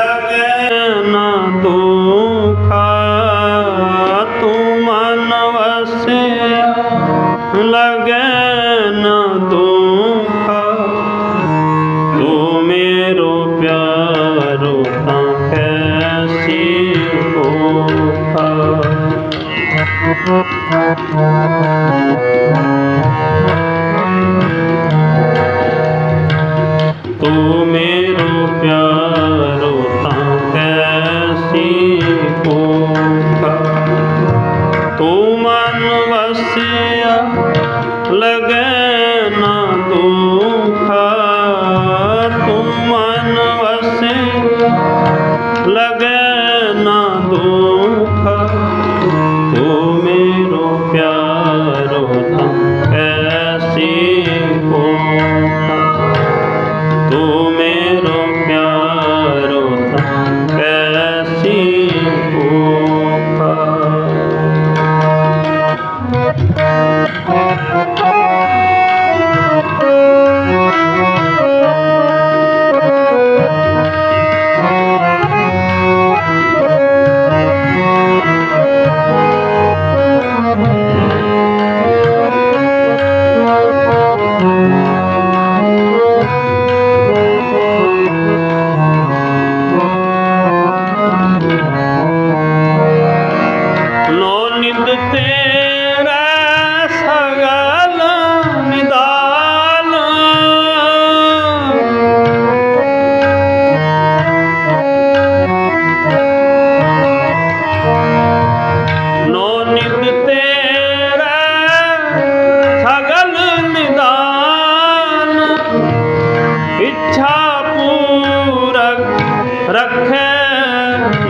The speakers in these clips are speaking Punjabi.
ਲਗੈ ਨਾ ਦੁਖਾ ਤੂੰ ਮਨ ਵਸੇ। ਲਗੈ ਨਾ ਦੁਖਾ ਤੂੰ ਮੇਰੋ ਪਿਆਰੋ ਤਾਂ ਕੈਸੀ ਹੋਖਾ ਤੂੰ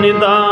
নিদা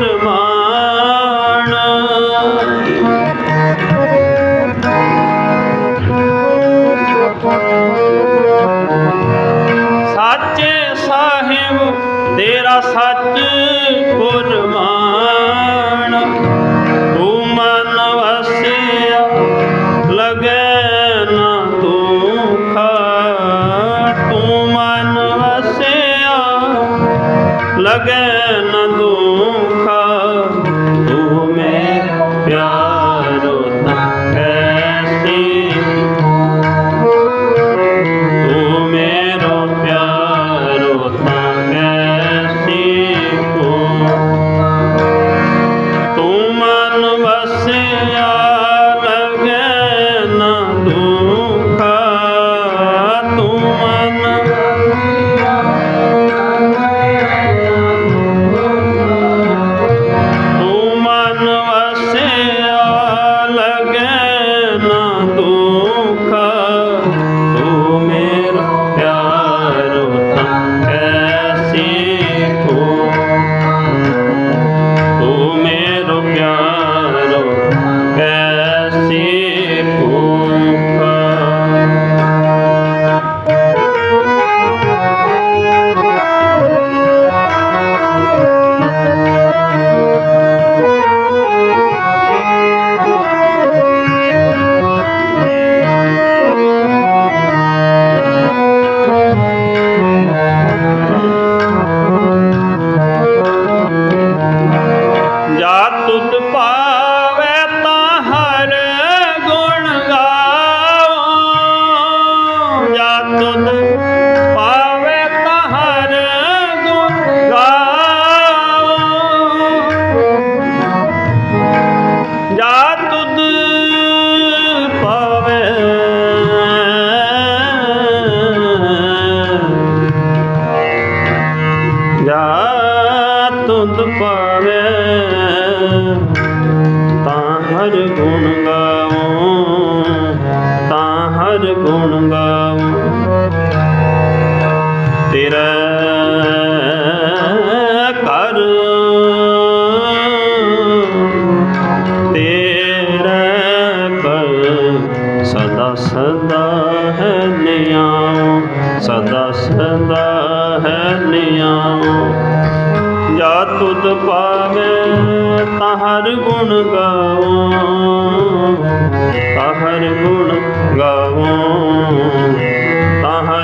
ਅਰਮਾਨ ਸਾਹਿਬ ਤੇਰਾ ਸੱਚ ਗੁਰਮਾਨ। ਤੂੰ ਮਨ ਨਾ ਤੂੰ ਖਾ ਮਨ ਵਸਿਆ, ਲਗੇ ਨਾ ਤੂੰ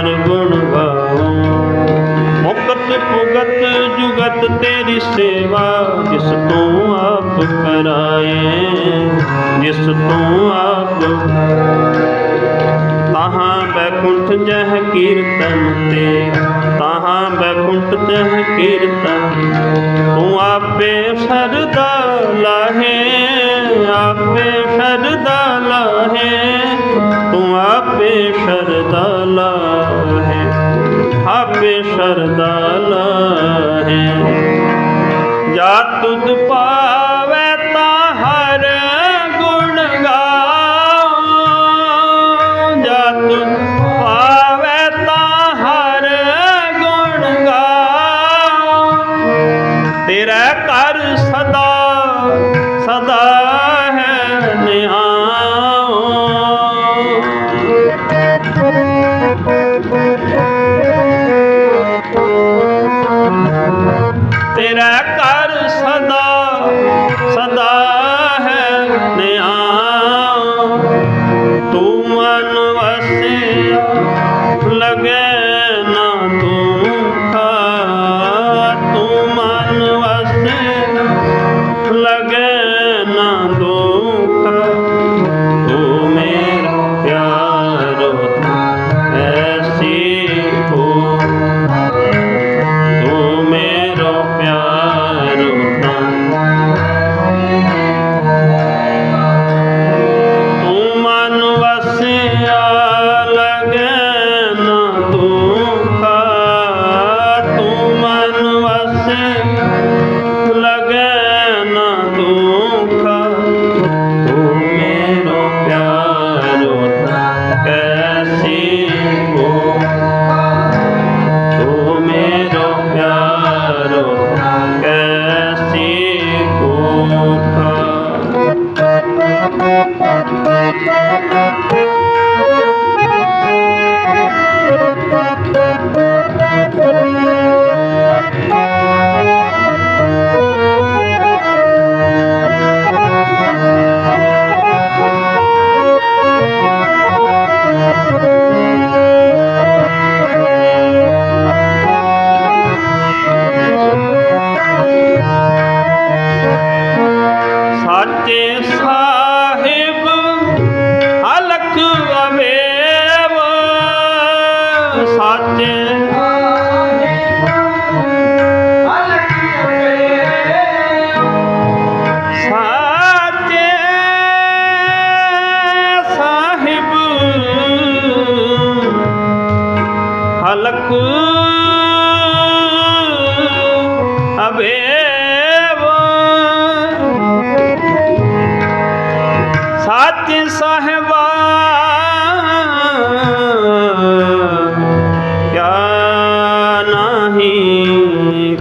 ਗੁਣ ਗੁਣਵਾਉ ਮੁਕਤ ਭੁਗਤ ਜੁਗਤ ਤੇਰੀ ਸੇਵਾ, ਜਿਸ ਤੂੰ ਆਪ ਕਰਾਏ, ਜਿਸ ਤੂੰ ਆਪ ਤਾਹਾਂ ਬੈਕੁੰਠ ਜਹ ਕੀਰਤਨ ਤੇ, ਤਾਹਾਂ ਬੈਕੁੰਠ ਜਹ ਕੀਰਤਨ। ਤੂੰ ਆਪੇ ਸਰਦਾ ਲਾਹੇ, ਆਪੇ ਸਰਦਾ ਲਾਹੇ, ਤੂੰ ਆਪੇ ਸਰਦਾ ਲਾ ਸ਼ਰਦਾ ਹੈ। ਜਾ ਤੁਧ ਪਾ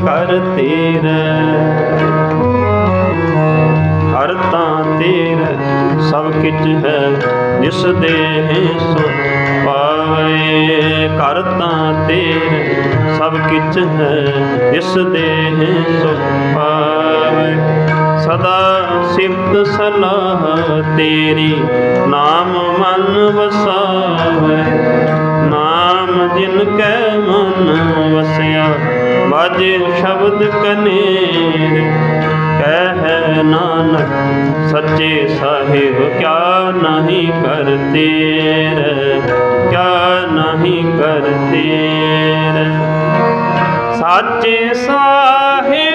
ਕਰ ਤੇਰੇ ਹਰ ਤਾਂ ਤੇਰਾ, ਸਭ ਕਿਛ ਹੈ, ਜਿਸ ਦੇ ਸੋ ਪਾਵੇ। ਕਰ ਤਾਂ ਤੇਰਾ, ਸਭ ਕਿਛ ਹੈ, ਜਿਸ ਦੇ ਸੋ ਪਾਵੇ। ਸਦਾ ਸਿਫਤ ਸਲਾਹ ਤੇਰੀ, ਨਾਮ ਮਨ ਵਸਾਵੇ। ਸ਼ਬਦ ਕਨੇਰ। ਕਹਿ ਨਾਨਕ, ਸੱਚੇ ਸਾਹਿਬ ਕਿਆ ਨਹੀਂ ਕਰਤੇ ਕਿਆ ਨਹੀਂ ਕਰਤੇ ਰੇ? ਸਾਚੇ ਸਾਹਿਬ